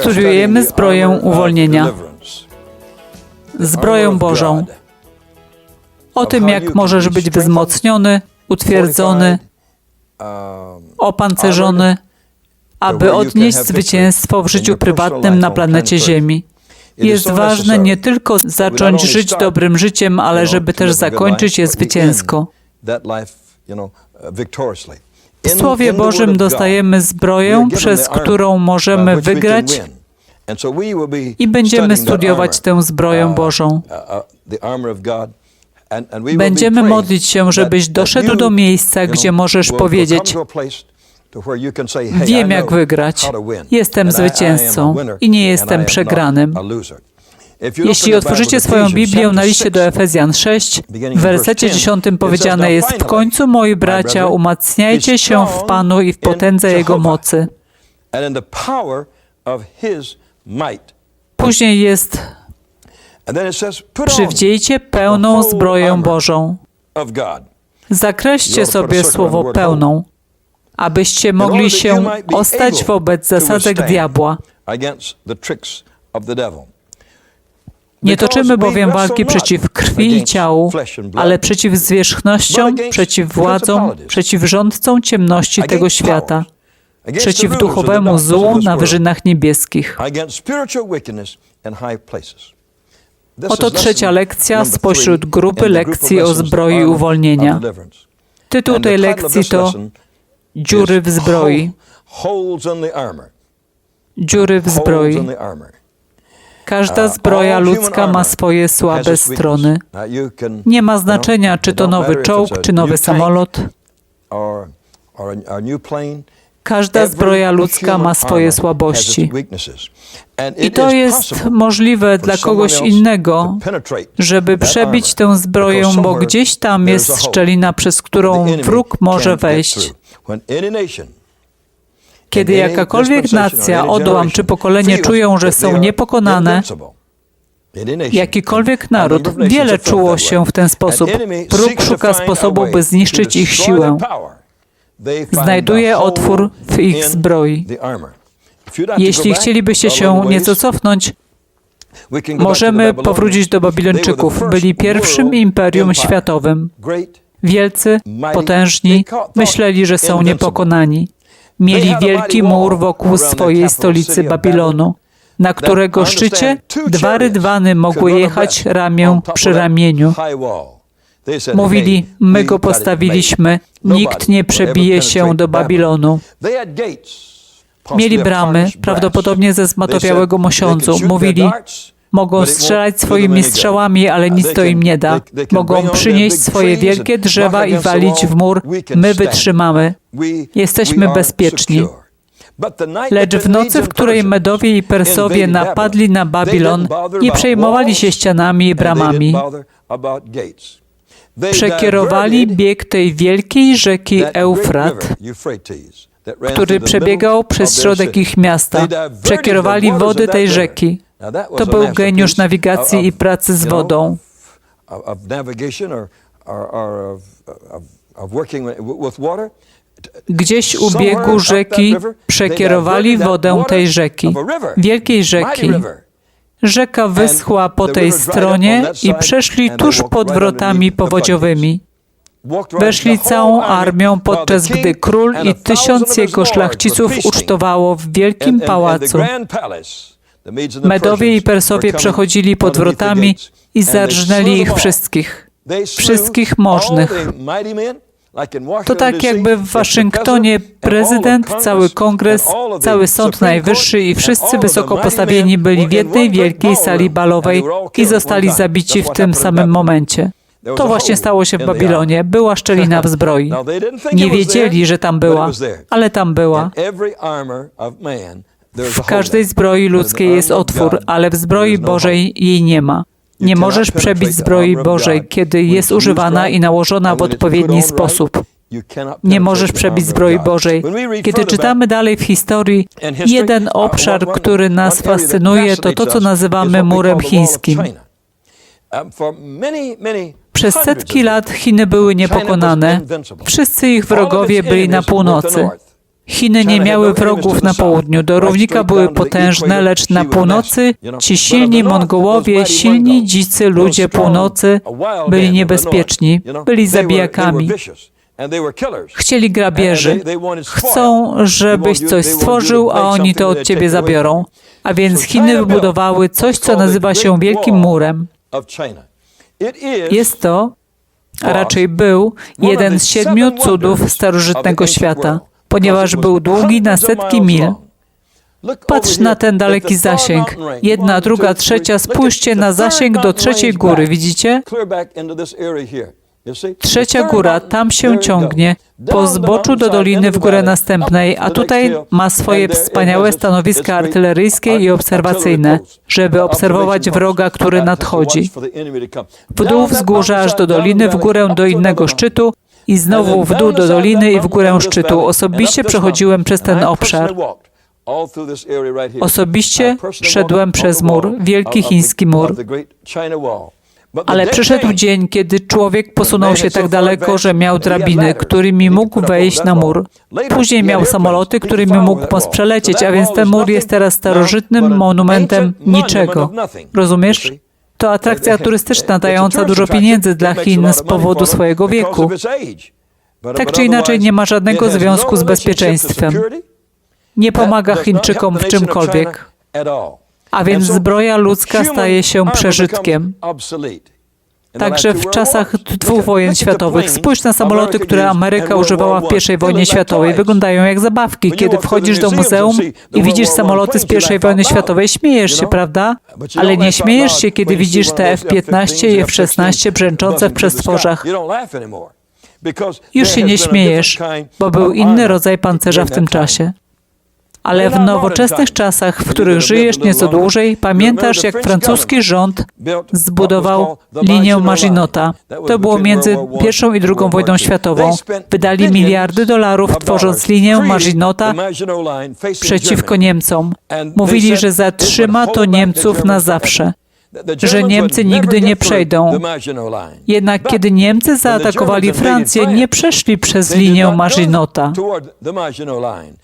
Studiujemy zbroję uwolnienia, zbroję Bożą. O tym, jak możesz być wzmocniony, utwierdzony, opancerzony, aby odnieść zwycięstwo w życiu prywatnym na planecie Ziemi. Jest ważne nie tylko zacząć żyć dobrym życiem, ale żeby też zakończyć je zwycięsko. W Słowie Bożym dostajemy zbroję, przez którą możemy wygrać i będziemy studiować tę zbroję Bożą. Będziemy modlić się, żebyś doszedł do miejsca, gdzie możesz powiedzieć: Wiem, jak wygrać. Jestem zwycięzcą i nie jestem przegranym. Jeśli otworzycie swoją Biblię na liście do Efezjan 6, w wersecie 10 powiedziane jest: W końcu, moi bracia, umacniajcie się w Panu i w potędze Jego mocy. Później jest: Przywdziejcie pełną zbroję Bożą. Zakreślcie sobie słowo pełną, abyście mogli się ostać wobec zasadzek diabła. Nie toczymy bowiem walki przeciw krwi i ciału, ale przeciw zwierzchnościom, przeciw władzom, przeciw rządcom ciemności tego świata, przeciw duchowemu złu na wyżynach niebieskich. Oto trzecia lekcja spośród grupy lekcji o zbroi uwolnienia. Tytuł tej lekcji to Dziury w zbroi. Dziury w zbroi. Każda zbroja ludzka ma swoje słabe strony. Nie ma znaczenia, czy to nowy czołg, czy nowy samolot. Każda zbroja ludzka ma swoje słabości. I to jest możliwe dla kogoś innego, żeby przebić tę zbroję, bo gdzieś tam jest szczelina, przez którą wróg może wejść. Kiedy jakakolwiek nacja, odłam czy pokolenie czują, że są niepokonane, jakikolwiek naród, wiele czuło się w ten sposób. Wróg szuka sposobu, by zniszczyć ich siłę. Znajduje otwór w ich zbroi. Jeśli chcielibyście się nieco cofnąć, możemy powrócić do Babilończyków. Byli pierwszym imperium światowym. Wielcy, potężni, myśleli, że są niepokonani. Mieli wielki mur wokół swojej stolicy Babilonu, na którego szczycie dwa rydwany mogły jechać ramię przy ramieniu. Mówili, my go postawiliśmy, nikt nie przebije się do Babilonu. Mieli bramy, prawdopodobnie ze zmatowiałego mosiądzu. Mówili, mogą strzelać swoimi strzałami, ale nic to im nie da. Mogą przynieść swoje wielkie drzewa i walić w mur. My wytrzymamy. Jesteśmy bezpieczni. Lecz w nocy, w której Medowie i Persowie napadli na Babilon, nie przejmowali się ścianami i bramami. Przekierowali bieg tej wielkiej rzeki Eufrat, który przebiegał przez środek ich miasta. Przekierowali wody tej rzeki. To był geniusz nawigacji i pracy z wodą. Gdzieś u biegu rzeki przekierowali wodę tej rzeki, wielkiej rzeki. Rzeka wyschła po tej stronie i przeszli tuż pod wrotami powodziowymi. Weszli całą armią, podczas gdy król i tysiąc jego szlachciców ucztowało w wielkim pałacu. Medowie i Persowie przechodzili pod wrotami i zarżnęli ich wszystkich, wszystkich możnych. To tak jakby w Waszyngtonie prezydent, cały kongres, cały Sąd Najwyższy i wszyscy wysoko postawieni byli w jednej wielkiej sali balowej i zostali zabici w tym samym momencie. To właśnie stało się w Babilonie. Była szczelina w zbroi. Nie wiedzieli, że tam była, ale tam była. W każdej zbroi ludzkiej jest otwór, ale w zbroi Bożej jej nie ma. Nie możesz przebić zbroi Bożej, kiedy jest używana i nałożona w odpowiedni sposób. Nie możesz przebić zbroi Bożej. Kiedy czytamy dalej w historii, jeden obszar, który nas fascynuje, to to, co nazywamy murem chińskim. Przez setki lat Chiny były niepokonane. Wszyscy ich wrogowie byli na północy. Chiny nie miały wrogów na południu. Do równika były potężne, lecz na północy ci silni Mongołowie, silni dzicy ludzie północy byli niebezpieczni, byli zabijakami. Chcieli grabieży. Chcą, żebyś coś stworzył, a oni to od ciebie zabiorą. A więc Chiny wybudowały coś, co nazywa się Wielkim Murem. Jest to, a raczej był, jeden z siedmiu cudów starożytnego świata, ponieważ był długi na setki mil. Patrz na ten daleki zasięg. Jedna, druga, trzecia. Spójrzcie na zasięg do trzeciej góry. Widzicie? Trzecia góra tam się ciągnie, po zboczu do doliny w górę następnej, a tutaj ma swoje wspaniałe stanowiska artyleryjskie i obserwacyjne, żeby obserwować wroga, który nadchodzi. W dół wzgórza aż do doliny, w górę do innego szczytu i znowu w dół do doliny i w górę szczytu. Osobiście przechodziłem przez ten obszar. Osobiście szedłem przez mur, wielki chiński mur. Ale przyszedł dzień, kiedy człowiek posunął się tak daleko, że miał drabiny, którymi mógł wejść na mur. Później miał samoloty, którymi mógł przelecieć, a więc ten mur jest teraz starożytnym monumentem niczego. Rozumiesz? To atrakcja turystyczna dająca dużo pieniędzy dla Chin z powodu swojego wieku. Tak czy inaczej nie ma żadnego związku z bezpieczeństwem. Nie pomaga Chińczykom w czymkolwiek. A więc zbroja ludzka staje się przeżytkiem. Także w czasach dwóch wojen światowych. Spójrz na samoloty, które Ameryka używała w I wojnie światowej. Wyglądają jak zabawki. Kiedy wchodzisz do muzeum i widzisz samoloty z I wojny światowej, śmiejesz się, prawda? Ale nie śmiejesz się, kiedy widzisz te F-15 i F-16 brzęczące w przestworzach. Już się nie śmiejesz, bo był inny rodzaj pancerza w tym czasie. Ale w nowoczesnych czasach, w których żyjesz nieco dłużej, pamiętasz, jak francuski rząd zbudował linię Maginota. To było między pierwszą i drugą wojną światową. Wydali miliardy dolarów, tworząc linię Maginota przeciwko Niemcom. Mówili, że zatrzyma to Niemców na zawsze że Niemcy nigdy nie przejdą. Jednak kiedy Niemcy zaatakowali Francję, nie przeszli przez linię Maginota.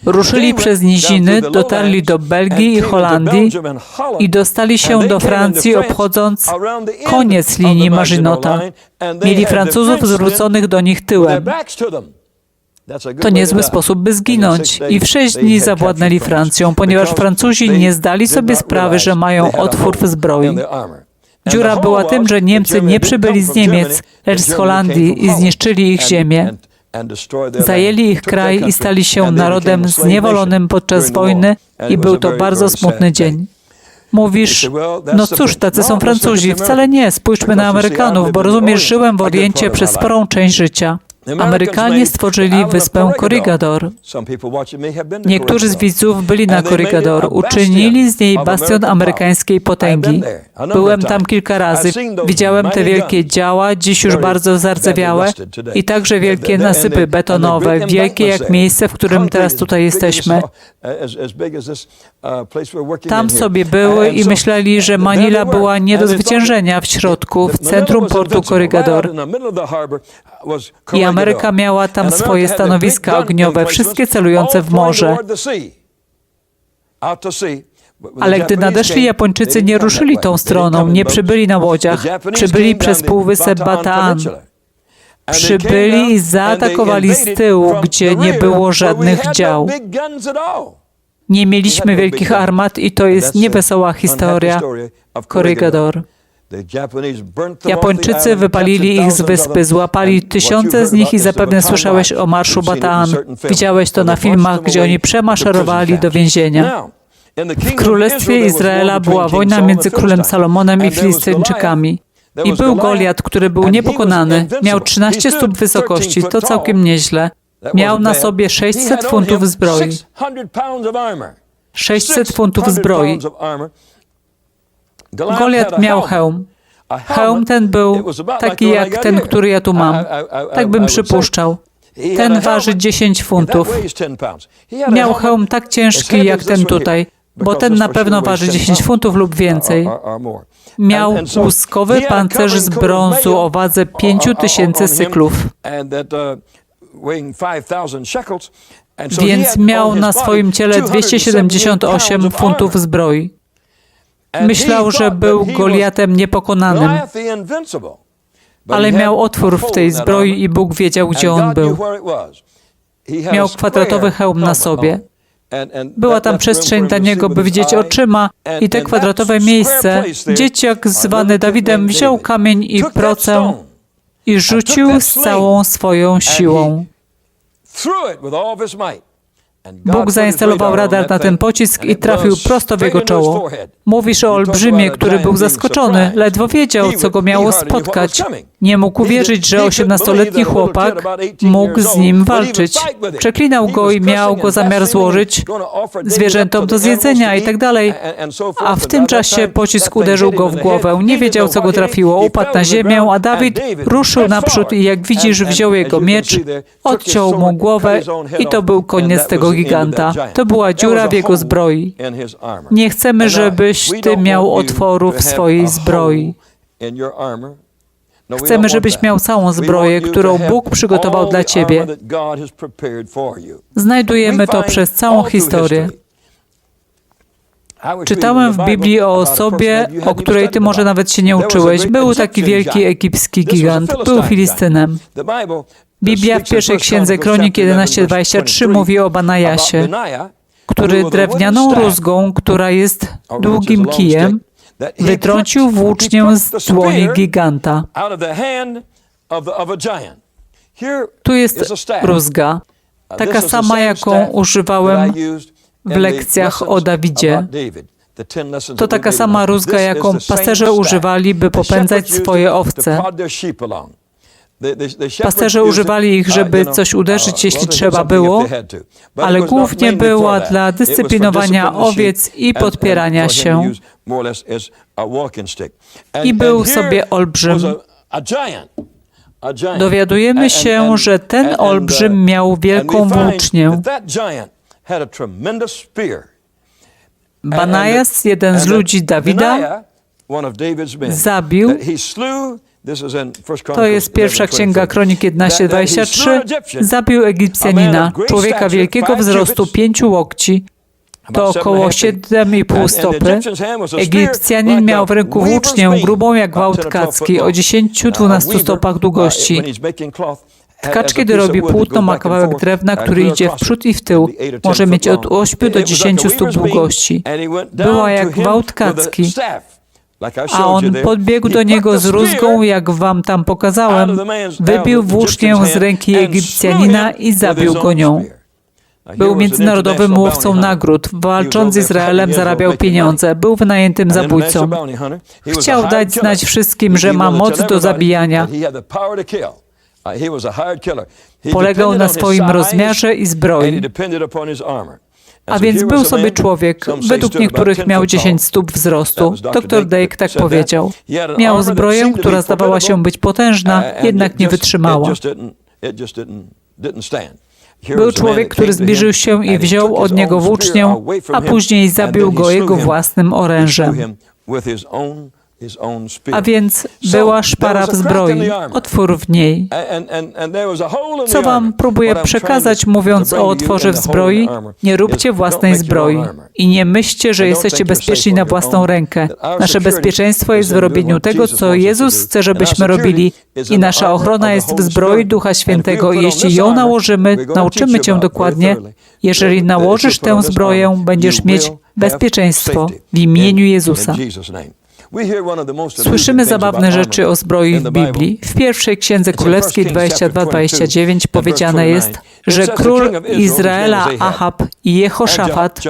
Ruszyli przez niziny, dotarli do Belgii i Holandii i dostali się do Francji, obchodząc koniec linii Maginota. Mieli Francuzów zwróconych do nich tyłem. To niezły sposób, by zginąć. I w sześć dni zawładnęli Francją, ponieważ Francuzi nie zdali sobie sprawy, że mają otwór w zbroi. Dziura była tym, że Niemcy nie przybyli z Niemiec, lecz z Holandii i zniszczyli ich ziemię. Zajęli ich kraj i stali się narodem zniewolonym podczas wojny i był to bardzo smutny dzień. Mówisz, no cóż, tacy są Francuzi. Wcale nie, spójrzmy na Amerykanów, bo rozumiesz, żyłem w Oriencie przez sporą część życia. Amerykanie stworzyli wyspę Corregidor. Niektórzy z widzów byli na Corregidor. Uczynili z niej bastion amerykańskiej potęgi. Byłem tam kilka razy. Widziałem te wielkie działa, dziś już bardzo zardzewiałe, i także wielkie nasypy betonowe, wielkie jak miejsce, w którym teraz tutaj jesteśmy. Tam sobie były i myśleli, że Manila była nie do zwyciężenia w środku, w centrum portu Corregidor. I Ameryka miała tam swoje stanowiska ogniowe, wszystkie celujące w morze. Ale gdy nadeszli Japończycy, nie ruszyli tą stroną, nie przybyli na łodziach, przybyli przez półwysep Bataan. Przybyli i zaatakowali z tyłu, gdzie nie było żadnych dział. Nie mieliśmy wielkich armat i to jest niewesoła historia Corregidor. Japończycy wypalili ich z wyspy, złapali tysiące z nich i zapewne słyszałeś o marszu Bataan. Widziałeś to na filmach, gdzie oni przemaszerowali do więzienia. W Królestwie Izraela była wojna między królem Salomonem i Filistyńczykami. I był Goliat, który był niepokonany. Miał 13 stóp wysokości, to całkiem nieźle. Miał na sobie 600 funtów zbroi. 600 funtów zbroi. Goliat miał hełm. Hełm ten był taki jak ten, który ja tu mam. Tak bym przypuszczał. Ten waży 10 funtów. Miał hełm tak ciężki jak ten tutaj, bo ten na pewno waży 10 funtów lub więcej. Miał łuskowy pancerz z brązu o wadze 5000 cyklów. Więc miał na swoim ciele 278 funtów zbroi. Myślał, że był Goliatem niepokonanym, ale miał otwór w tej zbroi i Bóg wiedział, gdzie on był. Miał kwadratowy hełm na sobie. Była tam przestrzeń dla niego, by widzieć oczyma i te kwadratowe miejsce. Dzieciak zwany Dawidem wziął kamień i procę i rzucił z całą swoją siłą. Bóg zainstalował radar na ten pocisk i trafił prosto w jego czoło. Mówisz o olbrzymie, który był zaskoczony, ledwo wiedział, co go miało spotkać. Nie mógł uwierzyć, że osiemnastoletni chłopak mógł z nim walczyć. Przeklinał go i miał go zamiar złożyć zwierzętom do zjedzenia i tak dalej. A w tym czasie pocisk uderzył go w głowę. Nie wiedział, co go trafiło. Upadł na ziemię, a Dawid ruszył naprzód i jak widzisz, wziął jego miecz, odciął mu głowę i to był koniec tego giganta. To była dziura w jego zbroi. Nie chcemy, żebyś ty miał otworu w swojej zbroi. Chcemy, żebyś miał całą zbroję, którą Bóg przygotował dla ciebie. Znajdujemy to przez całą historię. Czytałem w Biblii o osobie, o której ty może nawet się nie uczyłeś. Był taki wielki egipski gigant, był Filistynem. Biblia w pierwszej księdze Kronik 11:23 mówi o Banajasie, który drewnianą rózgą, która jest długim kijem, wytrącił włócznię z dłoni giganta. Tu jest rózga, taka sama, jaką używałem w lekcjach o Dawidzie. To taka sama rózga, jaką pasterze używali, by popędzać swoje owce. Pasterze używali ich, żeby coś uderzyć, jeśli trzeba było, ale głównie była dla dyscyplinowania owiec i podpierania się. I był sobie olbrzym. Dowiadujemy się, że ten olbrzym miał wielką włócznię. Banajas, jeden z ludzi Dawida, zabił to jest pierwsza księga Kronik 11:23. Zabił Egipcjanina, człowieka wielkiego wzrostu pięciu łokci, to około 7,5 stopy. Egipcjanin miał w ręku włócznię grubą jak wałt kacki o 10-12 stopach długości. Tkacz, kiedy robi płótno, ma kawałek drewna, który idzie w przód i w tył. Może mieć od 8 do 10 stóp długości. Była jak wałt kacki. A on podbiegł do niego z rózgą, jak wam tam pokazałem, wybił włócznię z ręki Egipcjanina i zabił go nią. Był międzynarodowym łowcą nagród. Walcząc z Izraelem zarabiał pieniądze. Był wynajętym zabójcą. Chciał dać znać wszystkim, że ma moc do zabijania. Polegał na swoim rozmiarze i zbroi. A więc był sobie człowiek, według niektórych miał 10 stóp wzrostu. Dr Dake tak powiedział. Miał zbroję, która zdawała się być potężna, jednak nie wytrzymała. Był człowiek, który zbliżył się i wziął od niego włócznię, a później zabił go jego własnym orężem. A więc była szpara w zbroi, otwór w niej. Co wam próbuję przekazać, mówiąc o otworze w zbroi? Nie róbcie własnej zbroi i nie myślcie, że jesteście bezpieczni na własną rękę. Nasze bezpieczeństwo jest w robieniu tego, co Jezus chce, żebyśmy robili i nasza ochrona jest w zbroi Ducha Świętego. i jeśli ją nałożymy, nauczymy cię dokładnie, jeżeli nałożysz tę zbroję, będziesz mieć bezpieczeństwo w imieniu Jezusa. Słyszymy zabawne rzeczy o zbroi w Biblii. W pierwszej księdze królewskiej 22-29 powiedziane jest, że król Izraela Ahab i Jehoszafat,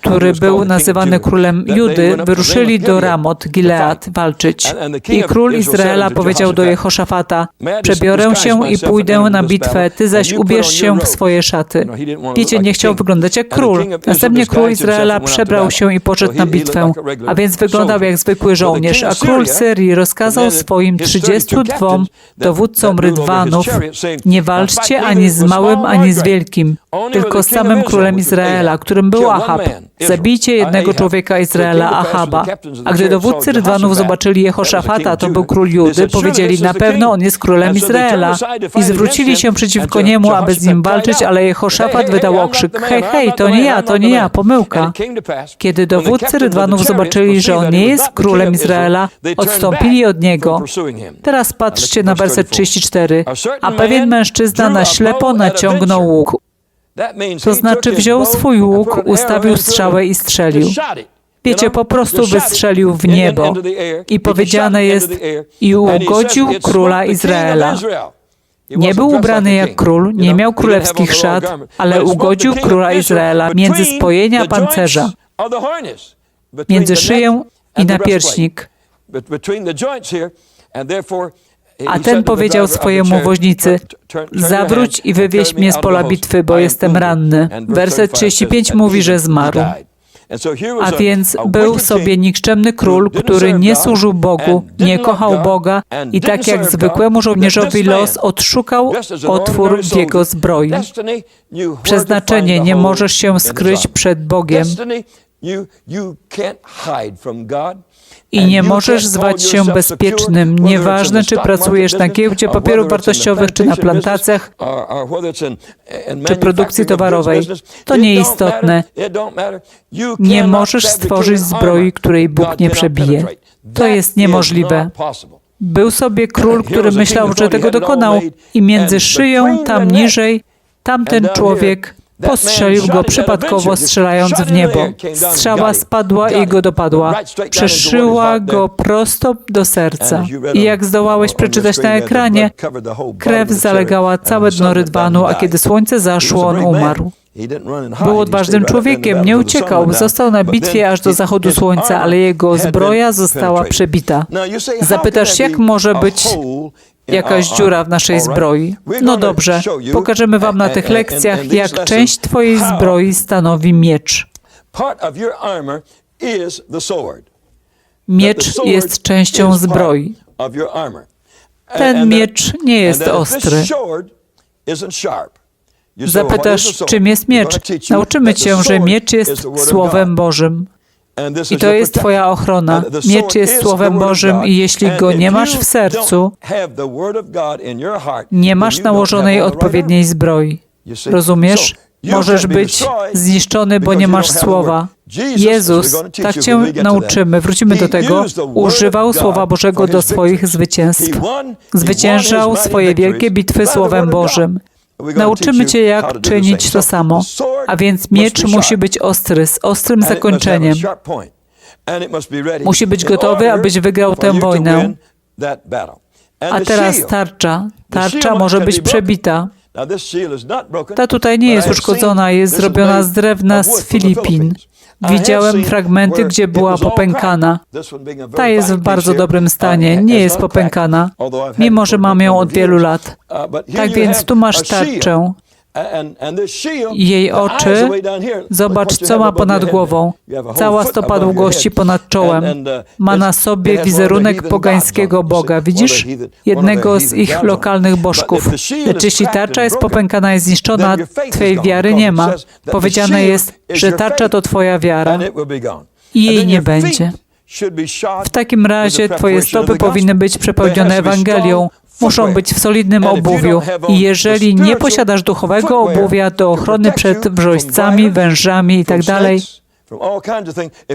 który był nazywany królem Judy, wyruszyli do Ramot Gilead walczyć. I król Izraela powiedział do Jehoszafata, przebiorę się i pójdę na bitwę, ty zaś ubierz się w swoje szaty. Wiecie, nie chciał wyglądać jak król. Następnie król Izraela przebrał się i poszedł na bitwę, a więc wyglądał jak zwykły żołnierz, a król Syrii rozkazał swoim 32 dowódcom rydwanów, nie walczcie ani z małym, ani z wielkim. tylko z samym królem Izraela, którym był Ahab. Zabijcie jednego człowieka Izraela, Ahaba. A gdy dowódcy Rydwanów zobaczyli Jehoszafata, to był król Judy, powiedzieli, na pewno on jest królem Izraela. I zwrócili się przeciwko niemu, aby z nim walczyć, ale Jehoszafat wydał okrzyk, hej, hej, to nie ja, to nie ja, pomyłka. Kiedy dowódcy Rydwanów zobaczyli, że on nie jest królem Izraela, odstąpili od niego. Teraz patrzcie na werset 34. A pewien mężczyzna na ślepo naciągnął łuk. To znaczy wziął swój łuk, ustawił strzałę i strzelił. Wiecie, po prostu wystrzelił w niebo. I powiedziane jest, i ugodził króla Izraela. Nie był ubrany jak król, nie miał królewskich szat, ale ugodził króla Izraela między spojenia pancerza, między szyję i napierśnik. A ten powiedział swojemu woźnicy, zawróć i wywieź mnie z pola bitwy, bo jestem ranny. Werset 35 mówi, że zmarł. A więc był sobie nikczemny król, który nie służył Bogu, nie kochał Boga i tak jak zwykłemu żołnierzowi los odszukał otwór w jego zbroi. Przeznaczenie nie możesz się skryć przed Bogiem i nie możesz zwać się bezpiecznym, nieważne czy pracujesz na giełdzie papierów wartościowych, czy na plantacjach, czy produkcji towarowej. To nieistotne. Nie możesz stworzyć zbroi, której Bóg nie przebije. To jest niemożliwe. Był sobie król, który myślał, że tego dokonał i między szyją, tam niżej, tamten człowiek Postrzelił go przypadkowo, strzelając w niebo. Strzała spadła i go dopadła. Przeszyła go prosto do serca. I jak zdołałeś przeczytać na ekranie, krew zalegała całe dno rydwanu, a kiedy słońce zaszło, on umarł. Był odważnym człowiekiem, nie uciekał, został na bitwie aż do zachodu słońca, ale jego zbroja została przebita. Zapytasz, jak może być jakaś dziura w naszej zbroi. No dobrze, pokażemy Wam na tych lekcjach, jak część Twojej zbroi stanowi miecz. Miecz jest częścią zbroi. Ten miecz nie jest ostry. Zapytasz, czym jest miecz? Nauczymy Cię, że miecz jest Słowem Bożym. I to jest Twoja ochrona. Miecz jest Słowem Bożym i jeśli go nie masz w sercu, nie masz nałożonej odpowiedniej zbroi. Rozumiesz? Możesz być zniszczony, bo nie masz słowa. Jezus, tak cię nauczymy, wrócimy do tego, używał Słowa Bożego do swoich zwycięstw. Zwyciężał swoje wielkie bitwy Słowem Bożym. Nauczymy Cię, jak czynić to samo. A więc miecz musi być ostry, z ostrym zakończeniem. Musi być gotowy, abyś wygrał tę wojnę. A teraz tarcza. Tarcza może być przebita. Ta tutaj nie jest uszkodzona, jest zrobiona z drewna z Filipin. Widziałem fragmenty, gdzie była popękana. Ta jest w bardzo dobrym stanie, nie jest popękana, mimo że mam ją od wielu lat. Tak więc tu masz tarczę. Jej oczy, zobacz, co ma ponad głową. Cała stopa długości ponad czołem. Ma na sobie wizerunek pogańskiego boga. Widzisz? Jednego z ich lokalnych bożków. Lecz jeśli tarcza jest popękana i zniszczona, Twej wiary nie ma. Powiedziane jest, że tarcza to Twoja wiara i jej nie będzie. W takim razie Twoje stopy powinny być przepełnione Ewangelią, muszą być w solidnym obuwiu. i jeżeli nie posiadasz duchowego obuwia do ochrony przed wrzoścami, wężami itd., tak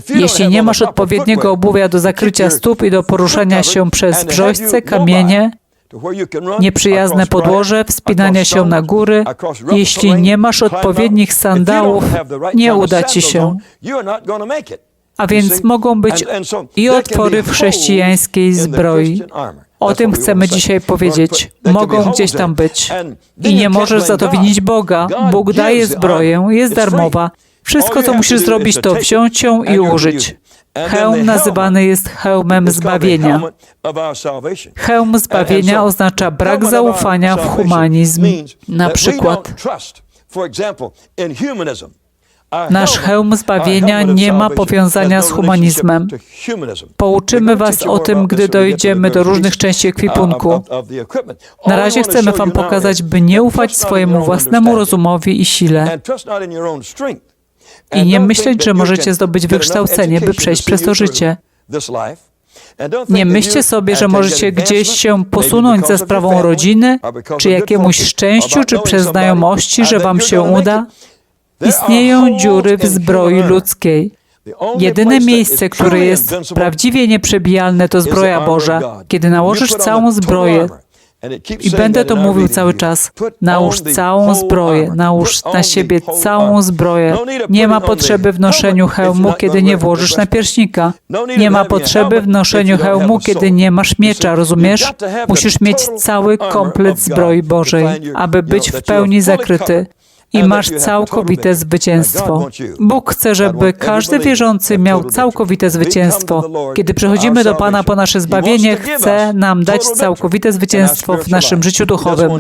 jeśli nie masz odpowiedniego obuwia do zakrycia stóp i do poruszania się przez wrzośce, kamienie, nieprzyjazne podłoże, wspinania się na góry, jeśli nie masz odpowiednich sandałów, nie uda ci się. A więc mogą być i otwory w chrześcijańskiej zbroi. O tym chcemy dzisiaj powiedzieć. Mogą gdzieś tam być. I nie możesz za to winić Boga. Bóg daje zbroję, jest darmowa. Wszystko, co musisz zrobić, to wziąć ją i użyć. Hełm nazywany jest hełmem zbawienia. Hełm zbawienia oznacza brak zaufania w humanizm. Na przykład Nasz hełm zbawienia nie ma powiązania z humanizmem. Pouczymy Was o tym, gdy dojdziemy do różnych części ekwipunku. Na razie chcemy Wam pokazać, by nie ufać swojemu własnemu rozumowi i sile. I nie myśleć, że możecie zdobyć wykształcenie, by przejść przez to życie. Nie myślcie sobie, że możecie gdzieś się posunąć ze sprawą rodziny, czy jakiemuś szczęściu, czy przez znajomości, że Wam się uda. Istnieją dziury w zbroi ludzkiej. Jedyne miejsce, które jest prawdziwie nieprzebijalne, to zbroja Boża. Kiedy nałożysz całą zbroję, i będę to mówił cały czas. Nałóż całą zbroję, nałóż na siebie całą zbroję. Nie ma potrzeby w noszeniu hełmu, kiedy nie włożysz napierśnika. Nie ma potrzeby w noszeniu hełmu, kiedy nie masz miecza, rozumiesz? Musisz mieć cały komplet zbroi Bożej, aby być w pełni zakryty i masz całkowite zwycięstwo. Bóg chce, żeby każdy wierzący miał całkowite zwycięstwo. Kiedy przychodzimy do Pana po nasze zbawienie, chce nam dać całkowite zwycięstwo w naszym życiu duchowym.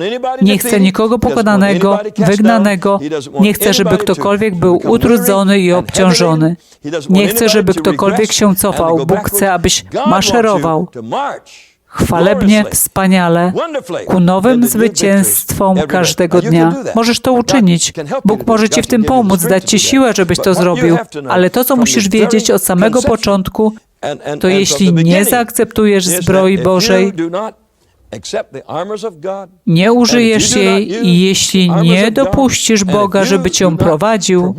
Nie chce nikogo pokonanego, wygnanego, nie chce, żeby ktokolwiek był utrudzony i obciążony. Nie chce, żeby ktokolwiek się cofał. Bóg chce, abyś maszerował chwalebnie, wspaniale, ku nowym zwycięstwom każdego dnia. Możesz to uczynić. Bóg może Ci w tym pomóc, dać Ci siłę, żebyś to zrobił, ale to, co musisz wiedzieć od samego początku, to jeśli nie zaakceptujesz zbroi Bożej, nie użyjesz jej i jeśli nie dopuścisz Boga, żeby Cię prowadził,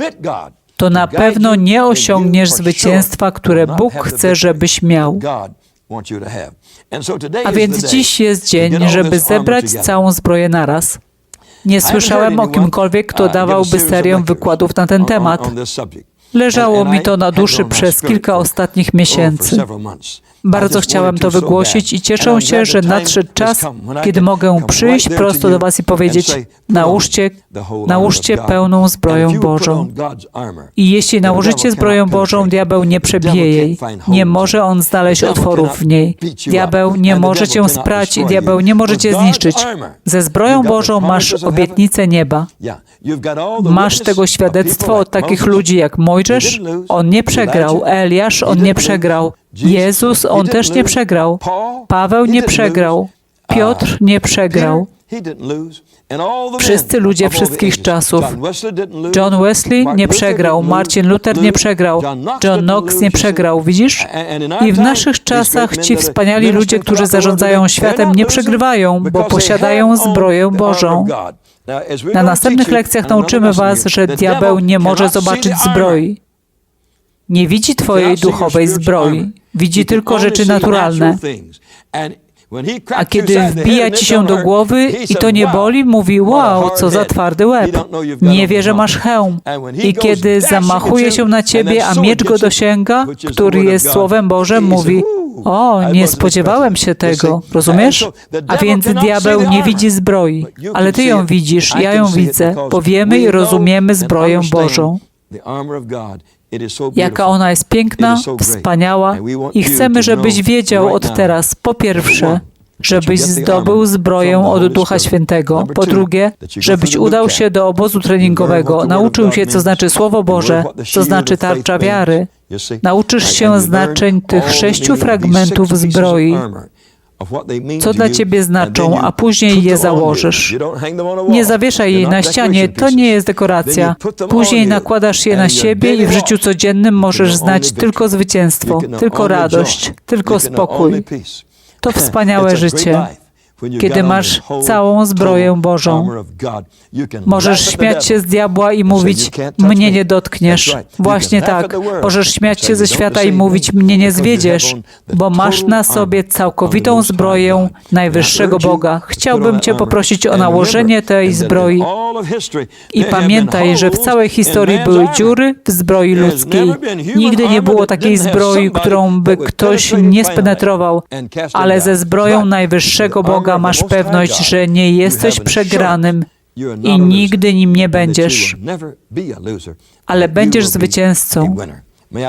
to na pewno nie osiągniesz zwycięstwa, które Bóg chce, żebyś miał. A więc dziś jest dzień, żeby zebrać całą zbroję naraz. Nie słyszałem o kimkolwiek, kto uh, dawałby serię wykładów na ten temat. Leżało mi to na duszy przez kilka ostatnich miesięcy. Bardzo chciałem to wygłosić i cieszę się, że nadszedł czas, kiedy mogę przyjść prosto do Was i powiedzieć: nałóżcie, nałóżcie pełną zbroję Bożą. I jeśli nałożycie zbroję Bożą, diabeł nie przebije jej. Nie może on znaleźć otworów w niej. Diabeł nie może cię sprać i diabeł nie może cię zniszczyć. Ze zbroją Bożą masz obietnicę nieba. Masz tego świadectwo od takich ludzi jak Mojżesz. On nie przegrał. Eliasz, on nie przegrał. Jezus, on też nie przegrał. Paweł nie przegrał. Piotr nie przegrał. Wszyscy ludzie wszystkich czasów. John Wesley nie przegrał, Martin Luther nie przegrał, John Knox nie przegrał, widzisz? I w naszych czasach ci wspaniali ludzie, którzy zarządzają światem, nie przegrywają, bo posiadają zbroję Bożą. Na następnych lekcjach nauczymy Was, że diabeł nie może zobaczyć zbroi. Nie widzi Twojej duchowej zbroi, widzi tylko rzeczy naturalne. A kiedy wbija ci się do głowy i to nie boli, mówi: Wow, co za twardy łeb. Nie wie, że masz hełm. I kiedy zamachuje się na ciebie, a miecz go dosięga, który jest Słowem Bożym, mówi: O, nie spodziewałem się tego. Rozumiesz? A więc diabeł nie widzi zbroi, ale ty ją widzisz, ja ją widzę, bo wiemy i rozumiemy zbroję Bożą jaka ona jest piękna, wspaniała i chcemy, żebyś wiedział od teraz, po pierwsze, żebyś zdobył zbroję od Ducha Świętego. Po drugie, żebyś udał się do obozu treningowego, nauczył się, co znaczy Słowo Boże, co znaczy tarcza wiary. Nauczysz się znaczeń tych sześciu fragmentów zbroi, co dla ciebie znaczą, a później je założysz. Nie zawieszaj jej na ścianie, to nie jest dekoracja. Później nakładasz je na siebie i w życiu codziennym możesz znać tylko zwycięstwo, tylko radość, tylko spokój. To wspaniałe życie kiedy masz całą zbroję Bożą. Możesz śmiać się z diabła i mówić, mnie nie dotkniesz. Właśnie tak. Możesz śmiać się ze świata i mówić, mnie nie zwiedziesz, bo masz na sobie całkowitą zbroję najwyższego Boga. Chciałbym Cię poprosić o nałożenie tej zbroi. I pamiętaj, że w całej historii były dziury w zbroi ludzkiej. Nigdy nie było takiej zbroi, którą by ktoś nie spenetrował, ale ze zbroją najwyższego Boga Boga masz pewność, że nie jesteś przegranym i nigdy nim nie będziesz, ale będziesz zwycięzcą.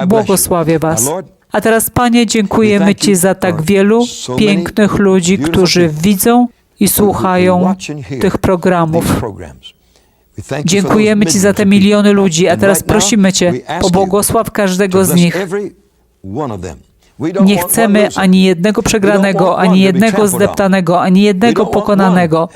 Błogosławię Was. A teraz, Panie, dziękujemy Ci za tak wielu pięknych ludzi, którzy widzą i słuchają tych programów. Dziękujemy Ci za te miliony ludzi, a teraz prosimy Cię, pobłogosław każdego z nich. Nie chcemy ani jednego przegranego, ani jednego zdeptanego, ani jednego pokonanego.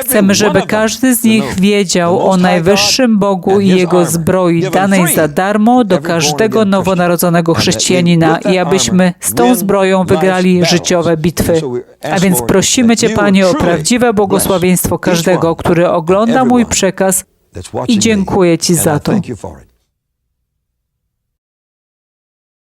Chcemy, żeby każdy z nich wiedział o najwyższym Bogu i Jego zbroi danej za darmo do każdego nowonarodzonego chrześcijanina i abyśmy z tą zbroją wygrali życiowe bitwy. A więc prosimy Cię, Panie, o prawdziwe błogosławieństwo każdego, który ogląda mój przekaz i dziękuję Ci za to.